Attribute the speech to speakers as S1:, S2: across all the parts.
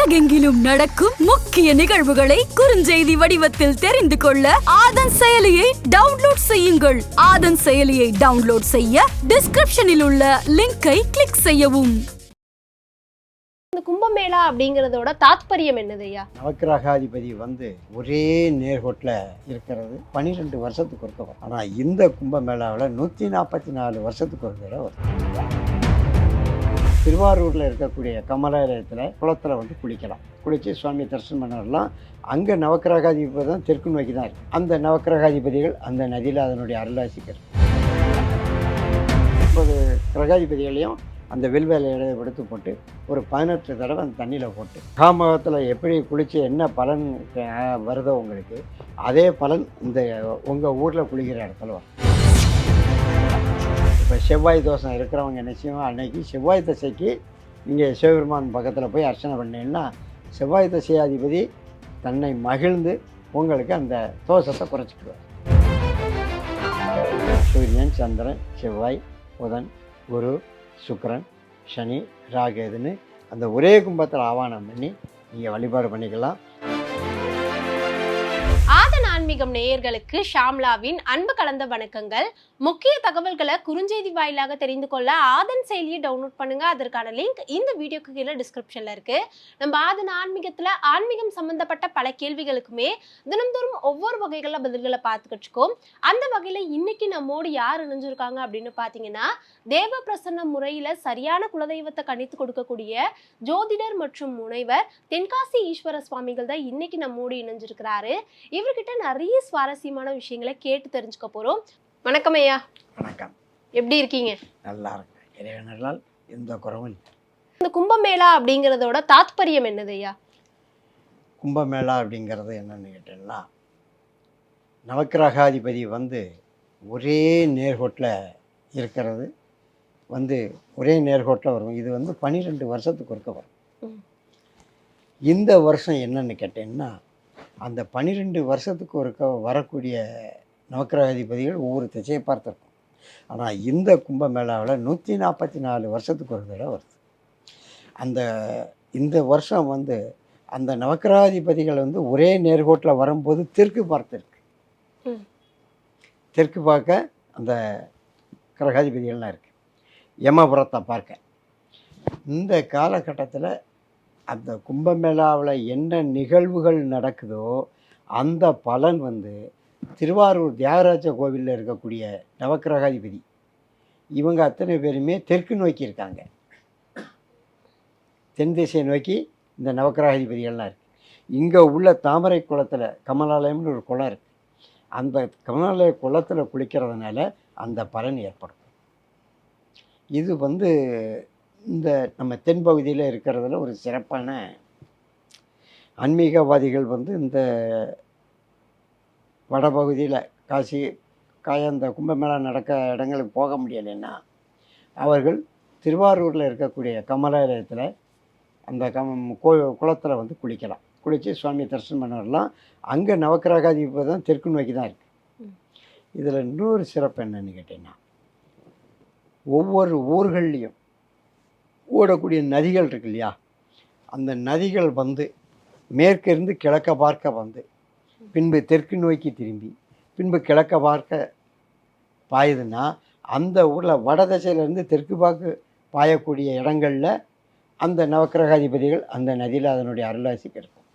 S1: உலகெங்கிலும் நடக்கும் முக்கிய நிகழ்வுகளை குறுஞ்செய்தி வடிவத்தில் தெரிந்து கொள்ள ஆதன் செயலியை டவுன்லோட் செய்யுங்கள். ஆதன் செயலியை டவுன்லோட் செய்ய டிஸ்கிரிப்ஷனில் உள்ள லிங்கை கிளிக் செய்யவும்.
S2: இந்த கும்பமேளா அப்படிங்கறதோட தாத்பரியம் என்னது ஐயா?
S3: நவக்கிரகாதிபதி வந்து ஒரே நேர்கோட்டில் இருக்கிறது. பன்னிரெண்டு வருஷத்துக்கு ஒருக்க வரும். ஆனால் இந்த கும்பமேளாவில் நூற்றி நாற்பத்தி நாலு வருஷத்துக்கு ஒரு தடவை வரும். திருவாரூரில் இருக்கக்கூடிய கமலாலயத்தில் குளத்தில் வந்து குளிக்கலாம். குளித்து சுவாமி தரிசனம் பண்ணலாம். அங்கே நவக்கிரகாதிபதி தான் தெற்கு நோக்கி தான் இருக்குது அந்த நவக்கிரகாதிபதிகள் அந்த நதியில் அதனுடைய அருளாசிக்கர் ஒன்பது கிரகாதிபதிகளையும் அந்த வில்வேலையோட எடுத்து போட்டு ஒரு பதினெட்டு தடவை அந்த தண்ணியில் போட்டு. காமகத்தில் எப்படி குளித்து என்ன பலன் வருதோ உங்களுக்கு அதே பலன் இந்த உங்கள் ஊரில் குளிக்கிற இடத்துல வரும். இப்போ செவ்வாய் தோஷம் இருக்கிறவங்க நிச்சயமாக அன்னைக்கு செவ்வாய் தசைக்கு நீங்கள் சிவபெருமான் பக்கத்தில் போய் அர்ச்சனை பண்ணீங்கன்னா செவ்வாய் தசையாதிபதி தன்னை மகிழ்ந்து உங்களுக்கு அந்த தோஷத்தை குறைச்சிக்குவார் சூரியன் சந்திரன் செவ்வாய் புதன் குரு சுக்கரன் சனி ராகேதுன்னு அந்த ஒரே கும்பத்தில் ஆவானம் பண்ணி நீங்கள் வழிபாடு பண்ணிக்கலாம்.
S2: ஆதன் ஆன்மீகம் நேயர்களுக்கு ஷாம்லாவின் அன்பு கலந்த வணக்கங்கள். முக்கிய தகவல்களை குறுஞ்செய்தி வாயிலாக தெரிந்து கொள்ள ஆதன் செயலியை டவுன்லோட் பண்ணுங்க. அதற்கான லிங்க் இந்த வீடியோக்கு கீழே டிஸ்கிரிப்ஷன்ல இருக்கு. நம்ம ஆதன் ஆன்மீகத்துல ஆன்மீகம் சம்பந்தப்பட்ட பல கேள்விகளுக்குமே தினம்தோறும் ஒவ்வொரு வகைகள பதில்களை பார்த்துக்கிட்டு இருக்கோம். அந்த வகையில இன்னைக்கு நம்மோடு யார் இணைஞ்சிருக்காங்க அப்படின்னு பாத்தீங்கன்னா தேவ பிரசன்ன முறையில சரியான குலதெய்வத்தை கணித்து கொடுக்கக்கூடிய ஜோதிடர் மற்றும் முனைவர் தென்காசி ஈஸ்வர சுவாமிகள் தான் இன்னைக்கு நம்மோடு இணைஞ்சிருக்கிறாரு. இவர்கிட்ட நிறைய சுவாரஸ்யமான விஷயங்களை கேட்டு தெரிஞ்சுக்க போறோம். வணக்கம் ஐயா.
S3: வணக்கம்.
S2: எப்படி இருக்கீங்க?
S3: நல்லா இருக்கும் இறைவனால் எந்த குறவும்.
S2: இந்த கும்பமேளா அப்படிங்கறதோட தாத்பரியம் என்னது ஐயா?
S3: கும்பமேளா அப்படிங்கிறது என்னன்னு கேட்டீங்கன்னா நவக்கிரகாதிபதி வந்து ஒரே நேர்கோட்டில் இருக்கிறது. வந்து ஒரே நேர்கோட்டில் வரும். இது வந்து பன்னிரெண்டு வருஷத்துக்கு ஒருக்க வரும். இந்த வருஷம் என்னன்னு கேட்டீங்கன்னா அந்த பன்னிரெண்டு வருஷத்துக்கு ஒருக்க வரக்கூடிய நவக்கிரகாதிபதிகள் ஒவ்வொரு திசையை பார்த்துருக்கும் ஆனால் இந்த கும்பமேளாவில் நூற்றி நாற்பத்தி நாலு வருஷத்துக்கு ஒரு தடவை வருது. அந்த இந்த வருஷம் வந்து அந்த நவக்கிரகாதிபதிகள் வந்து ஒரே நேர்கோட்டில் வரும்போது தெற்கு பார்த்துருக்கு. தெற்கு பார்க்க அந்த கிரகாதிபதிகள்லாம் இருக்குது யமபுரத்தை பார்க்க. இந்த காலகட்டத்தில் அந்த கும்பமேளாவில் என்ன நிகழ்வுகள் நடக்குதோ அந்த பலன் வந்து திருவாரூர் தியாகராஜ கோவிலில் இருக்கக்கூடிய நவக்கிரகாதிபதி. இவங்க அத்தனை பேருமே தெற்கு நோக்கி இருக்காங்க. தென் திசையை நோக்கி இந்த நவக்கிரகாதிபதிகள்லாம் இருக்குது இங்கே உள்ள தாமரை குளத்தில் கமலாலயம்னு ஒரு குளம் இருக்குது அந்த கமலாலய குளத்தில் குளிக்கிறதுனால அந்த பலன் ஏற்படும். இது வந்து இந்த நம்ம தென்பகுதியில் இருக்கிறதுல ஒரு சிறப்பான ஆன்மீகவாதிகள் வந்து இந்த வடபகுதியில் காசி காய அந்த கும்பமேளா நடக்க இடங்களுக்கு போக முடியலைன்னா அவர்கள் திருவாரூரில் இருக்கக்கூடிய கமலாலயத்தில் அந்த கம் கோ குளத்தில் வந்து குளிக்கலாம். குளித்து சுவாமி தரிசனம் பண்ண வரலாம் அங்கே நவக்கிரகாதிபதி தான் தெற்கு நோக்கி தான் இருக்குது. இதில் இன்னொரு சிறப்பு என்னன்னு கேட்டிங்கன்னா ஒவ்வொரு ஊர்கள்லேயும் ஓடக்கூடிய நதிகள் இருக்கு இல்லையா? அந்த நதிகள் வந்து மேற்கிருந்து கிழக்க பார்க்க வந்து பின்பு தெற்கு நோக்கி திரும்பி பின்பு கிழக்க பார்க்க பாயுதுன்னா அந்த ஊரில் வட திசையிலேருந்து தெற்கு பார்க்க பாயக்கூடிய இடங்களில் அந்த நவக்கிரகாதிபதிகள் அந்த நதியில் அதனுடைய அருளாசி கிடைக்கும்.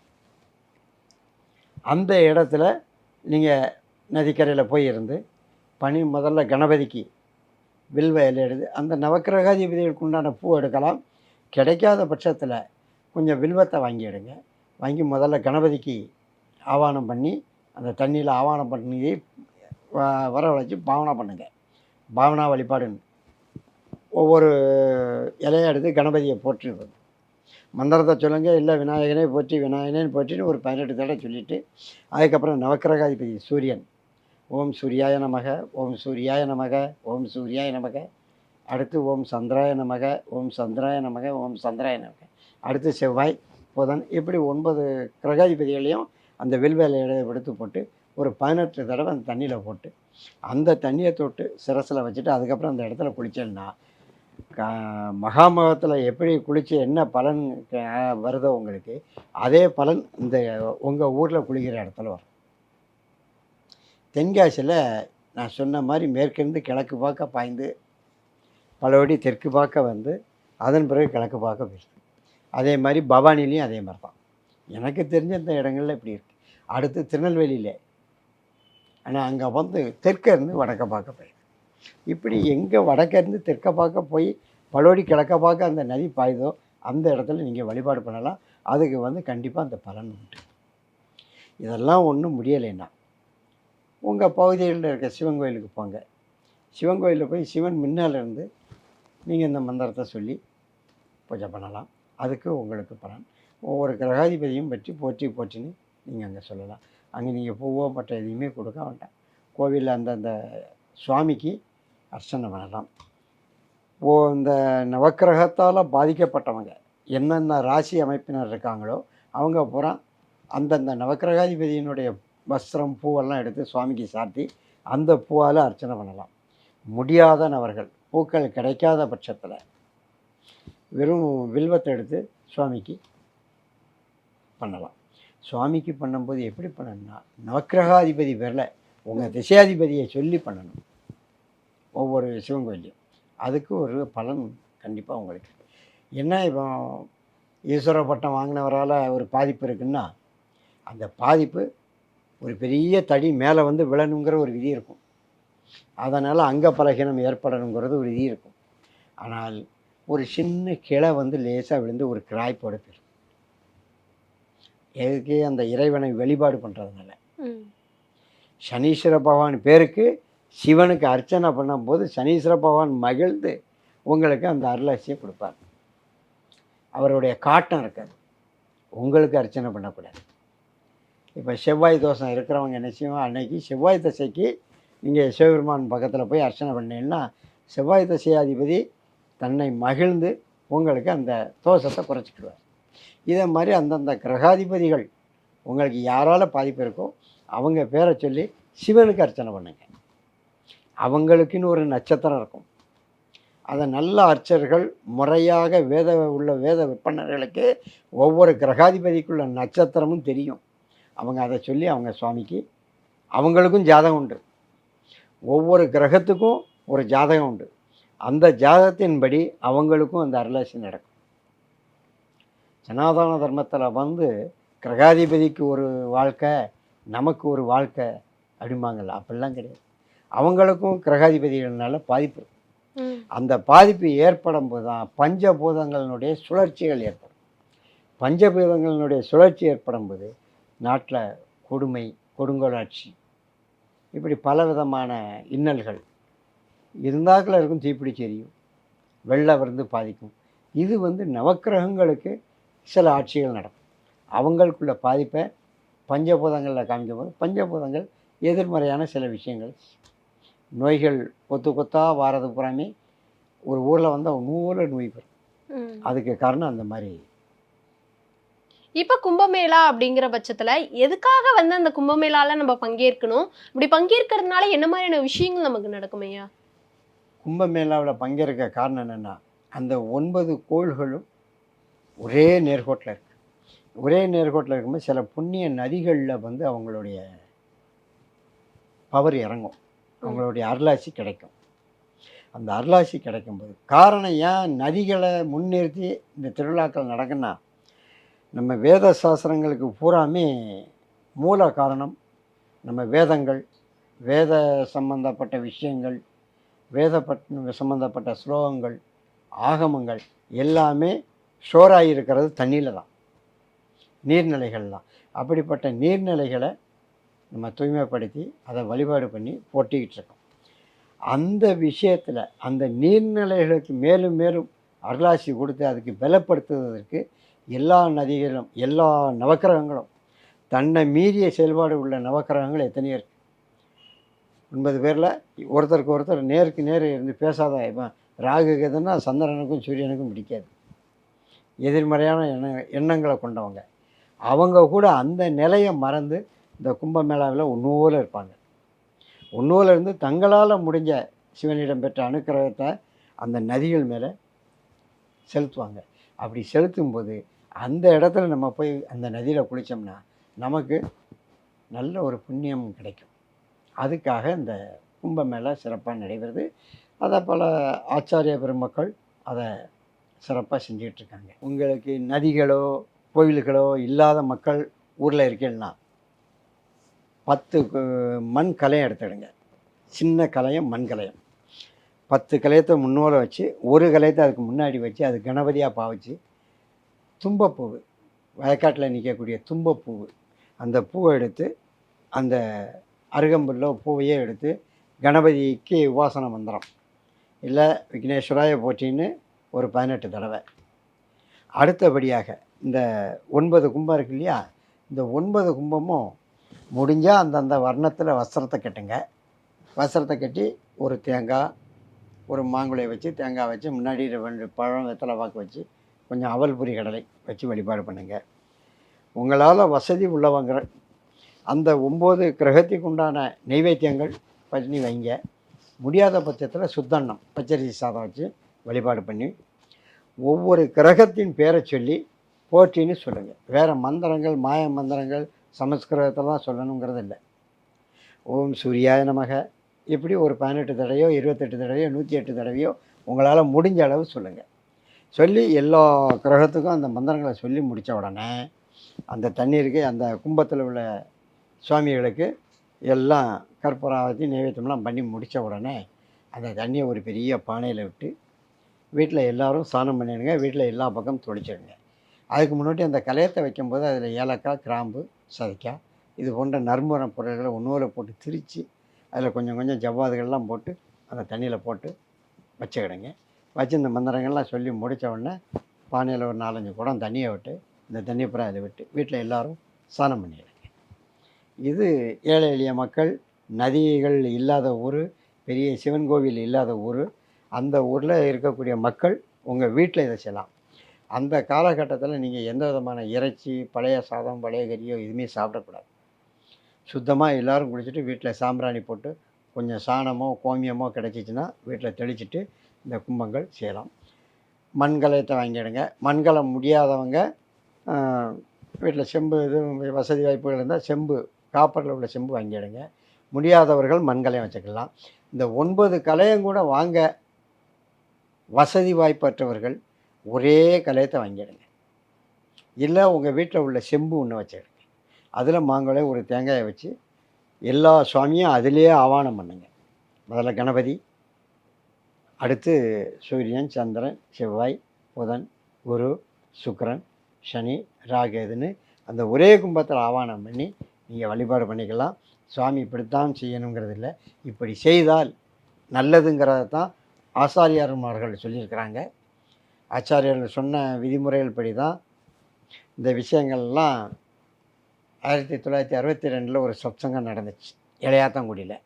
S3: அந்த இடத்துல நீங்கள் நதிக்கரையில் போய் இருந்து பனி முதல்ல கணபதிக்கு வில்வ இலை எடுத்து அந்த நவக்கிரகாதிபதிகளுக்கு உண்டான பூ எடுக்கலாம். கிடைக்காத பட்சத்தில் கொஞ்சம் வில்வத்தை வாங்கி எடுங்க. வாங்கி முதல்ல கணபதிக்கு ஆவானம் பண்ணி அந்த தண்ணியில் ஆவானம் பண்ணி வ- பாவனா பண்ணுங்க. பாவனா வழிபாடுன்னு ஒவ்வொரு இலையை எடுத்து கணபதியை போற்றுறது மந்திரத்தை சொல்லுங்க இல்லை விநாயகனே போற்றி விநாயகனே போற்றின்னு ஒரு பதினெட்டு தடவை சொல்லிவிட்டு அதுக்கப்புறம் நவக்கிரகாதிபதி சூரியன். ஓம் சூர்யாய நமக ஓம் சூர்யாய நமக ஓம் சூர்யாய நமக. அடுத்து ஓம் சந்திராய நமக ஓம் சந்திராய நமக ஓம் சந்திராய நமக. அடுத்து செவ்வாய் புதன் இப்படி ஒன்பது கிரகாதிபதிகளையும் அந்த வில்வேலையை எடுத்து போட்டு ஒரு பதினெட்டு தடவை அந்த தண்ணியில் போட்டு அந்த தண்ணியை தொட்டு சிரசில் வச்சுட்டு அதுக்கப்புறம் அந்த இடத்துல குளித்தேன்னா கா மகாமகத்தில் எப்படி குளித்து என்ன பலன் க- வருதோ உங்களுக்கு அதே பலன் இந்த உங்கள் ஊரில் குளிக்கிற இடத்துல வரும். தென்காசியில் நான் சொன்ன மாதிரி மேற்கிருந்து கிழக்கு பார்க்க பாய்ந்து பலபடி தெற்கு பார்க்க வந்து அதன் பிறகு கிழக்கு பார்க்க போயிடுது. அதே மாதிரி பவானிலையும் அதே மாதிரி தான். எனக்கு தெரிஞ்ச இந்த இடங்கள்ல இப்படி இருக்குது அடுத்து திருநெல்வேலியில். ஆனால் அங்கே வந்து தெற்கேருந்து வடக்க பார்க்க போயிருக்கு. இப்படி எங்கே வடக்கேருந்து தெற்க பார்க்க போய் பலோடி கிழக்க பார்க்க அந்த நதி பாயுதோ அந்த இடத்துல நீங்கள் வழிபாடு பண்ணலாம். அதுக்கு வந்து கண்டிப்பாக அந்த பலன் உண்டு. இதெல்லாம் ஒன்றும் முடியலைன்னா உங்கள் பகுதிகளில் இருக்க சிவன் கோயிலுக்கு போங்க. சிவன் கோயிலில் போய் சிவன் முன்னால் இருந்து நீங்கள் இந்த மந்திரத்தை சொல்லி பூஜை பண்ணலாம். அதுக்கு உங்களுக்கு பலன். ஒவ்வொரு கிரகாதிபதியும் பற்றி போற்றி போற்றின்னு நீங்கள் அங்கே சொல்லலாம். அங்கே நீங்கள் பூவோ பட்ட எதையுமே கொடுக்க வேண்டாம். கோவிலில் அந்தந்த சுவாமிக்கு அர்ச்சனை பண்ணலாம். ஓ இந்த நவக்கிரகத்தால் பாதிக்கப்பட்டவங்க என்னென்ன ராசி அமைப்பினர் இருக்காங்களோ அவங்க பூரா அந்தந்த நவக்கிரகாதிபதியினுடைய வஸ்திரம் பூவெல்லாம் எடுத்து சுவாமிக்கு சாத்தி அந்த பூவால் அர்ச்சனை பண்ணலாம். முடியாத நபர்கள் பூக்கள் கிடைக்காத பட்சத்தில் வெறும் வில்வத்தை எடுத்து சுவாமிக்கு பண்ணலாம். சுவாமிக்கு பண்ணும்போது எப்படி பண்ணணும்னா நவக்கிரகாதிபதி வரல உங்கள் திசையாதிபதியை சொல்லி பண்ணணும். ஒவ்வொரு சிவன் கோயிலையும் அதுக்கு ஒரு பலன் கண்டிப்பாக உங்களுக்கு. என்ன இப்போ ஈஸ்வர பட்டம் வாங்கினவரால் ஒரு பாதிப்பு இருக்குன்னா அந்த பாதிப்பு ஒரு பெரிய தடி மேலே வந்து விழணுங்கிற ஒரு விதி இருக்கும். அதனால் அங்க பலகீனம் ஏற்படணுங்கிறது ஒரு விதி இருக்கும். ஆனால் ஒரு சின்ன கிளை வந்து லேசாக விழுந்து ஒரு கிராய்ப்போட பெறும் எதுக்கு அந்த இறைவனை வெளிப்பாடு பண்ணுறதுனால. சனீஸ்வர பகவான் பேருக்கு சிவனுக்கு அர்ச்சனை பண்ணும்போது சனீஸ்வர பகவான் மகிழ்ந்து உங்களுக்கு அந்த அருளாசியை கொடுப்பார். அவருடைய காட்டம் இருக்காது. உங்களுக்கு அர்ச்சனை பண்ணக்கூடாது. இப்போ செவ்வாய் தோஷம் இருக்கிறவங்க என்ன செய்வோம் அன்னைக்கு செவ்வாய் தசைக்கு நீங்கள் சிவபெருமான் பக்கத்தில் போய் அர்ச்சனை பண்ணீங்கன்னா செவ்வாய் தசையாதிபதி தன்னை மகிழ்ந்து உங்களுக்கு அந்த தோஷத்தை குறைச்சிக்கிடுவார். இதே மாதிரி அந்தந்த கிரகாதிபதிகள் உங்களுக்கு யாரால் பாதிப்பு இருக்கோ அவங்க பேரை சொல்லி சிவனுக்கு அர்ச்சனை பண்ணுங்க. அவங்களுக்குன்னு ஒரு நட்சத்திரம் இருக்கும். அதை நல்ல அர்ச்சர்கள் முறையாக வேத உள்ள வேத விற்பனர்களுக்கு ஒவ்வொரு கிரகாதிபதிக்குள்ள நட்சத்திரமும் தெரியும். அவங்க அதை சொல்லி அவங்க சுவாமிக்கு அவங்களுக்கும் ஜாதகம் உண்டு. ஒவ்வொரு கிரகத்துக்கும் ஒரு ஜாதகம் உண்டு. அந்த ஜாதகத்தின்படி அவங்களுக்கும் அந்த அருளாசி நடக்கும். சனாதன தர்மத்தில் வந்து கிரகாதிபதிக்கு ஒரு வாழ்க்கை நமக்கு ஒரு வாழ்க்கை அப்படிம்பாங்கல்ல. அப்படிலாம் கிடையாது. அவங்களுக்கும் கிரகாதிபதிகள்னால பாதிப்பு. அந்த பாதிப்பு ஏற்படும் போது தான் பஞ்சபூதங்களினுடைய சுழற்சிகள் ஏற்படும். பஞ்சபூதங்களினுடைய சுழற்சி ஏற்படும் போது நாட்டில் கொடுமை கொடுங்கோலாட்சி இப்படி பல விதமான இன்னல்கள் இருந்தாக்கில் இருக்கும் தீப்பிடிச்சு எரியும் வெள்ளம் வந்து பாதிக்கும். இது வந்து நவக்கிரகங்களுக்கு சில ஆட்சிகள் நடக்கும். அவங்களுக்குள்ள பாதிப்பை பஞ்சபூதங்களில் காமிக்கும் போது பஞ்சபூதங்கள் எதிர்மறையான சில விஷயங்கள். நோய்கள் கொத்து கொத்தா வாரது புறாமே ஒரு ஊரில் வந்து நூறு நோய் வரும்.
S2: ம்.
S3: அதுக்கு காரணம் அந்த மாதிரி.
S2: இப்ப கும்பமேளா அப்படிங்கிற பட்சத்துல எதுக்காக வந்து அந்த கும்பமேளால நம்ம பங்கேற்கணும்? இப்படி பங்கேற்கிறதுனால என்ன மாதிரியான விஷயங்கள் நமக்கு நடக்கும் ஐயா?
S3: கும்பமேளாவில் பங்கேற்க காரணம் என்னென்னா அந்த ஒன்பது கோள்களும் ஒரே நேர்கோட்டில் இருக்கு. ஒரே நேர்கோட்டில் இருக்கும்போது சில புண்ணிய நதிகளில் வந்து அவங்களுடைய பவர் இறங்கும். அவங்களுடைய அருளாசி கிடைக்கும். அந்த அருளாசி கிடைக்கும்போது காரணம் ஏன் நதிகளை முன்னிறுத்தி இந்த திருவிழாக்கள் நடக்குன்னா நம்ம வேத சாஸ்திரங்களுக்கு பூராமே மூல காரணம் நம்ம வேதங்கள் வேத சம்பந்தப்பட்ட விஷயங்கள் வேதப்பட்ட சம்பந்தப்பட்ட ஸ்லோகங்கள் ஆகமங்கள் எல்லாமே ஸ்டோராகி இருக்கிறது தண்ணியில் தான். நீர்நிலைகள் தான் அப்படிப்பட்ட நீர்நிலைகளை நம்ம தூய்மைப்படுத்தி அதை வழிபாடு பண்ணி போட்டிக்கிட்டு இருக்கோம். அந்த விஷயத்தில் அந்த நீர்நிலைகளுக்கு மேலும் மேலும் அருளாசி கொடுத்து அதுக்கு பலப்படுத்துவதற்கு எல்லா நதிகளும் எல்லா நவக்கிரகங்களும் தன்னை மீறிய செயல்பாடு உள்ள நவக்கிரகங்கள் எத்தனையோ இருக்குது ஒன்பது பேரில் ஒருத்தருக்கு ஒருத்தர் நேருக்கு நேர் இருந்து பேசாத இப்போ ராகு கேதுன்னா சந்திரனுக்கும் சூரியனுக்கும் பிடிக்காது. எதிர்மறையான எண்ண எண்ணங்களை கொண்டவங்க. அவங்க கூட அந்த நிலையை மறந்து இந்த கும்பமேளாவில் ஒன்னூல இருப்பாங்க. ஒன்னூல இருந்து தங்களால் முடிஞ்ச சிவனிடம் பெற்ற அனுக்கிரகத்தை அந்த நதிகள் மேலே செலுத்துவாங்க. அப்படி செலுத்தும்போது அந்த இடத்துல நம்ம போய் அந்த நதியில் குளித்தோம்னா நமக்கு நல்ல ஒரு புண்ணியம் கிடைக்கும். அதுக்காக இந்த கும்பமேளா சிறப்பாக நடைபெறுது. அதை பல ஆச்சாரிய பெருமக்கள் அதை சிறப்பாக செஞ்சிட்ருக்காங்க உங்களுக்கு நதிகளோ கோவில்களோ இல்லாத மக்கள் ஊரில் இருக்கீங்கன்னா பத்து கு- மண் கலையம் எடுத்துடுங்க. சின்ன கலையம் மண் கலையம். பத்து கலையத்தை முன்னோர வச்சு ஒரு கலையத்தை அதுக்கு முன்னாடி வச்சு அது கணபதியாக பாவிச்சு தும்பப்பூவு வயக்காட்டில் நிற்கக்கூடிய தும்பப்பூவு அந்த பூவை எடுத்து அந்த அருகம்புல்லோ பூவையே எடுத்து கணபதிக்கு உபாசன மந்திரம். இல்லை விக்னேஸ்வராய போற்றின்னு ஒரு பதினெட்டு தடவை. அடுத்தபடியாக இந்த ஒன்பது கும்பம் இருக்கு இல்லையா? இந்த ஒன்பது கும்பமும் முடிஞ்சால் அந்தந்த வர்ணத்தில் வஸ்திரத்தை கட்டுங்க. வஸ்திரத்தை கட்டி ஒரு தேங்காய் ஒரு மாங்குளையை வச்சு தேங்காய் வச்சு முன்னாடி ரெண்டு பழம் வெத்தலை பாக்கு வச்சு கொஞ்சம் அவல் புரி கடலை வச்சு வழிபாடு பண்ணுங்கள் உங்களால் வசதி உள்ளவங்க அந்த ஒம்பது கிரகத்துக்கு உண்டான நைவேத்தியங்கள் பண்ணி வைங்க. முடியாத பட்சத்தில் சுத்தண்ணம் பச்சரிசி சாதம் வச்சு வழிபாடு பண்ணி ஒவ்வொரு கிரகத்தின் பேரை சொல்லி போற்றின்னு சொல்லுங்கள் வேறு மந்திரங்கள் மாய மந்திரங்கள் சமஸ்கிருதத்தில் தான் சொல்லணுங்கிறது இல்லை ஓம் சூர்யாய நமக. இப்படி ஒரு பதினெட்டு தடவையோ இருபத்தெட்டு தடவையோ நூற்றி எட்டு தடவையோ உங்களால் முடிஞ்ச அளவு சொல்லுங்கள் சொல்லி எல்லா கிரகத்துக்கும் அந்த மந்திரங்களை சொல்லி முடித்த உடனே அந்த தண்ணீருக்கு அந்த கும்பத்தில் உள்ள சுவாமிகளுக்கு எல்லாம் கற்பூராவதி நைவேத்தியம்லாம் பண்ணி முடித்த உடனே அந்த தண்ணியை ஒரு பெரிய பானையில் விட்டு வீட்டில் எல்லோரும் ஸ்நானம் பண்ணிடுங்க வீட்டில் எல்லா பக்கம் தொளிச்சிடுங்க அதுக்கு முன்னாடி அந்த கலையத்தை வைக்கும்போது அதில் ஏலக்காய் கிராம்பு சதைக்காய் இது போன்ற நறுமண பொருள்களை ஒன்றோல போட்டு திரித்து அதில் கொஞ்சம் கொஞ்சம் ஜவ்வாதுகள்லாம் போட்டு அந்த தண்ணியில் போட்டு வச்சுக்கிடுங்க. வச்சு இந்த மந்திரங்கள்லாம் சொல்லி முடித்த உடனே பானையில் ஒரு நாலஞ்சு குடம் தண்ணியை விட்டு இந்த தண்ணி அப்புறம் அதை விட்டு வீட்டில் எல்லோரும் ஸ்நானம் பண்ணிடுங்க. இது ஏழை எளிய மக்கள் நதிகள் இல்லாத ஊர் பெரிய சிவன் கோவில் இல்லாத ஊர் அந்த ஊரில் இருக்கக்கூடிய மக்கள் உங்கள் வீட்டில் இதை செய்யலாம். அந்த காலகட்டத்தில் நீங்கள் எந்த விதமான இறைச்சி பழைய சாதம் பழைய கறியோ எதுவுமே சாப்பிடக்கூடாது. சுத்தமாக எல்லோரும் குளிச்சுட்டு வீட்டில் சாம்பிராணி போட்டு கொஞ்சம் சாணமோ கோமியமோ கிடச்சிச்சின்னா வீட்டில் தெளிச்சிட்டு இந்த கும்பங்கள் செய்யலாம். மண்கலத்தை வாங்கிடுங்க. மண்கலம் முடியாதவங்க வீட்டில் செம்பு இது வசதி வாய்ப்புகள் இருந்தால் செம்பு காப்பரில் உள்ள செம்பு வாங்கிடுங்க. முடியாதவர்கள் மண்கலையம் வச்சுக்கலாம். இந்த ஒன்பது கலையும் கூட வாங்க. வசதி வாய்ப்பற்றவர்கள் ஒரே கலையத்தை வாங்கிடுங்க. இல்லை உங்கள் வீட்டில் உள்ள செம்பு ஒன்று வச்சுடுங்க அதில் மாங்கொலை ஒரு தேங்காயை வச்சு எல்லா சுவாமியும் அதிலேயே ஆவானம் பண்ணுங்க. முதல்ல கணபதி அடுத்து சூரியன் சந்திரன் செவ்வாய் புதன் குரு சுக்ரன் சனி ராகேதுன்னு அந்த ஒரே கும்பத்தில் ஆவானம் பண்ணி நீங்கள் வழிபாடு பண்ணிக்கலாம். சுவாமி இப்படித்தான் செய்யணுங்கிறது இல்லை. இப்படி செய்தால் நல்லதுங்கிறத தான் ஆசாரியார்மார்கள் சொல்லியிருக்கிறாங்க. ஆச்சாரியர்கள் சொன்ன விதிமுறைகள் படி தான் இந்த விஷயங்கள்லாம் ஆயிரத்தி தொள்ளாயிரத்தி அறுபத்தி ரெண்டில் ஒரு சத்சங்கம் நடந்துச்சு இளையாத்தங்குடியில்.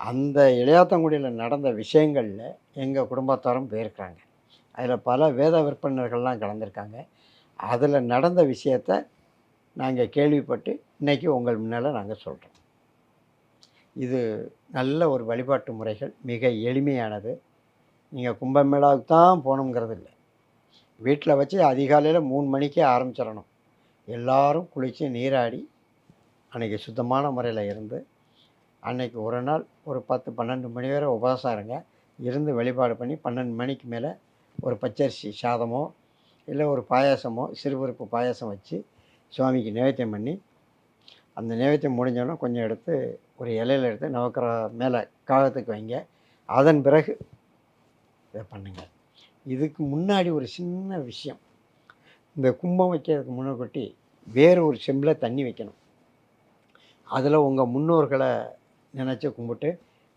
S3: அந்த இளையாத்தங்குடியில் நடந்த விஷயங்களில் எங்கள் குடும்பத்தாரும் போயிருக்கிறாங்க. அதில் பல வேத விற்பனர்கள்லாம் கலந்துருக்காங்க. அதில் நடந்த விஷயத்த நாங்கள் கேள்விப்பட்டு இன்றைக்கி உங்கள் முன்னால் நாங்கள் சொல்கிறோம் இது நல்ல ஒரு வழிபாட்டு முறைகள் மிக எளிமையானது. நீங்கள் கும்பமேளாவுக்கு தான் போகணுங்கிறது இல்லை வீட்டில் வச்சு அதிகாலையில் மூணு மணிக்கே ஆரம்பிச்சிடணும். எல்லாரும் குளித்து நீராடி அன்றைக்கி சுத்தமான முறையில் இருந்து அன்னைக்கு ஒரு நாள் ஒரு பத்து பன்னெண்டு மணி வரை உபவாசம் இருங்க. இருந்து வழிபாடு பண்ணி பன்னெண்டு மணிக்கு மேலே ஒரு பச்சரிசி சாதமோ இல்லை ஒரு பாயாசமோ சிறுபருப்பு பாயாசம் வச்சு சுவாமிக்கு நைவேத்தியம் பண்ணி அந்த நைவேத்தியம் முடிஞ்சோடனே கொஞ்சம் எடுத்து ஒரு இலையில எடுத்து நவக்கிற மேலே காகத்துக்கு வைங்க. அதன் பிறகு இதை பண்ணுங்கள் இதுக்கு முன்னாடி ஒரு சின்ன விஷயம். இந்த கும்பம் வைக்கிறதுக்கு முன்னாடி வேறு ஒரு செம்பில் தண்ணி வைக்கணும். அதில் உங்கள் முன்னோர்களை நினச்சி கும்பிட்டு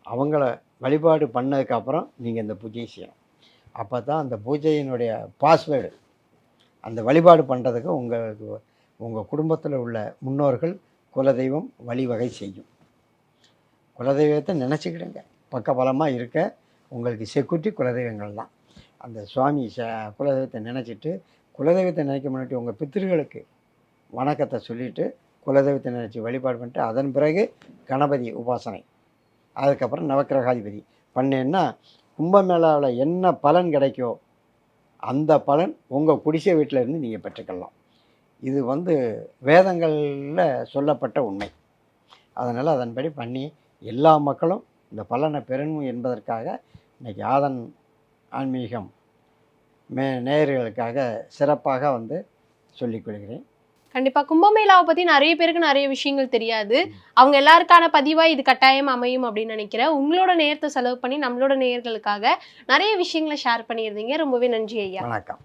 S3: அவங்கள வழிபாடு பண்ணதுக்கப்புறம் நீங்கள் இந்த பூஜையை செய்யணும். அப்போ தான் அந்த பூஜையினுடைய பாஸ்வேர்டு அந்த வழிபாடு பண்ணுறதுக்கு உங்களுக்கு உங்கள் குடும்பத்தில் உள்ள முன்னோர்கள் குலதெய்வம் வழிவகை செய்யும். குலதெய்வத்தை நினச்சிக்கிடுங்க. பக்கபலமாக இருக்க உங்களுக்கு செக்குட்டி குலதெய்வங்கள் தான் அந்த சுவாமி ச குலதெய்வத்தை நினச்சிட்டு குலதெய்வத்தை நினைக்க முன்னாடி உங்கள் பித்திருகளுக்கு வணக்கத்தை சொல்லிவிட்டு குலதெய்வத்தை நினச்சி வழிபாடு பண்ணிட்டு அதன் பிறகு கணபதி உபாசனை. அதுக்கப்புறம் நவக்கிரகாதிபதி. பண்ணேன்னா கும்பமேளாவில் என்ன பலன் கிடைக்கோ அந்த பலன் உங்கள் குடிசை வீட்டில் இருந்து நீங்கள் பெற்றுக்கலாம் இது வந்து வேதங்களில் சொல்லப்பட்ட உண்மை. அதனால் அதன்படி பண்ணி எல்லா மக்களும் இந்த பலனை பெறணும் என்பதற்காக இன்னைக்கு ஆதன் ஆன்மீகம் மே நேயர்களுக்காக சிறப்பாக வந்து சொல்லிக் கொள்கிறேன்.
S2: கண்டிப்பா கும்பமேளாவை பத்தி நிறைய பேருக்கு நிறைய விஷயங்கள் தெரியாது. அவங்க எல்லாருக்கான பதிவா இது கட்டாயம் அமையும் அப்படின்னு நினைக்கிறேன். உங்களோட நேரத்தை செலவு பண்ணி நம்மளோட நேயர்களுக்காக நிறைய விஷயங்களை ஷேர் பண்ணியிருந்தீங்க. ரொம்பவே நன்றி ஐயா.
S3: வணக்கம்.